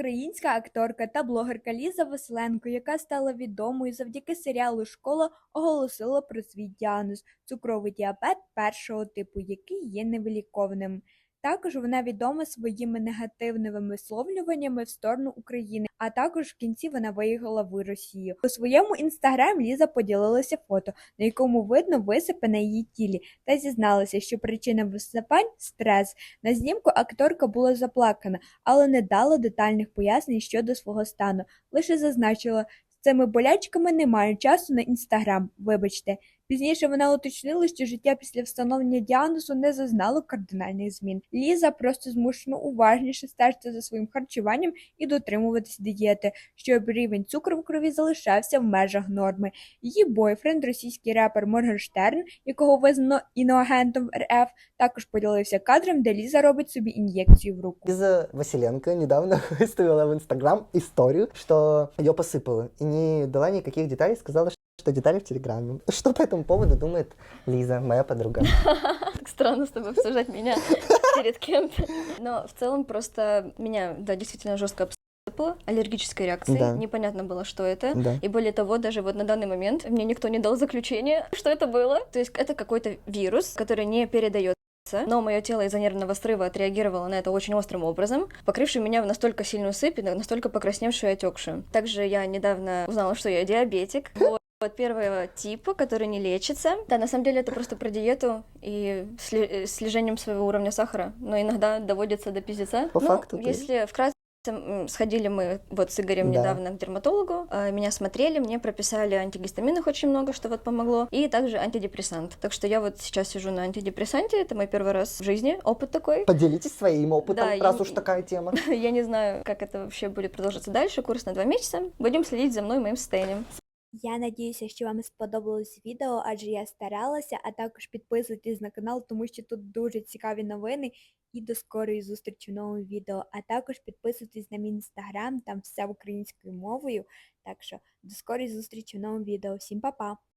Українська акторка та блогерка Ліза Василенко, яка стала відомою завдяки серіалу Школа, оголосила про свій діагноз – цукровий діабет першого типу, який є невиліковним. Також вона відома своїми негативними висловлюваннями в сторону України, а також в кінці вона виїхала в Росію. У своєму інстаграм Ліза поділилася фото, на якому видно висипи на її тілі, та зізналася, що причина висипань стрес. На знімку акторка була заплакана, але не дала детальних пояснень щодо свого стану, лише зазначила, з цими болячками немає часу на інстаграм, вибачте. Пізніше вона уточнила, що життя після встановлення діагнозу не зазнало кардинальних змін. Ліза просто змушено уважніше стежити за своїм харчуванням і дотримуватись дієти, щоб рівень цукру в крові залишався в межах норми. Її бойфренд, російський репер Моргенштерн, якого визнано іноагентом РФ, також поділився кадром, де Ліза робить собі ін'єкцію в руку. Лиза Василенко недавно выставила в Инстаграм историю, что ее посыпало, и не дала никаких деталей, сказала, что детали в Телеграме. Что по этому поводу думает Лиза, моя подруга? Так странно с тобой обсуждать меня перед кем-то. Но в целом просто меня, да, действительно жестко обсыпало аллергической реакцией. Да. Непонятно было, что это. Да. И более того, даже вот на данный момент мне никто не дал заключение, что это было. То есть это какой-то вирус, который не передается. Но мое тело из-за нервного срыва отреагировало на это очень острым образом, покрывший меня в настолько сильную сыпь и настолько покрасневшую и отекшую. Также я недавно узнала, что я диабетик. Вот. Вот первого типа, который не лечится. Да, на самом деле это просто про диету и э, слежением своего уровня сахара. Но иногда доводится до пиздеца. По ну, факту, если вкратце, сходили мы вот с Игорем Да. недавно к дерматологу, а, меня смотрели, мне прописали антигистаминных очень много, что вот помогло, и также антидепрессант. Так что я вот сейчас сижу на антидепрессанте, это мой первый раз в жизни, опыт такой. Поделитесь своим опытом, Да, я раз не- уж такая тема. Я не знаю, как это вообще будет продолжаться дальше, курс на два месяца. Будем следить за мной и моим состоянием. Я надіюся, що вам сподобалось відео, адже я старалася, а також підписуйтесь на канал, тому що тут дуже цікаві новини. І до скорої зустрічі в новому відео. А також підписуйтесь на мій інстаграм, там все українською мовою. Так що до скорої зустрічі в новому відео. Всім па-па!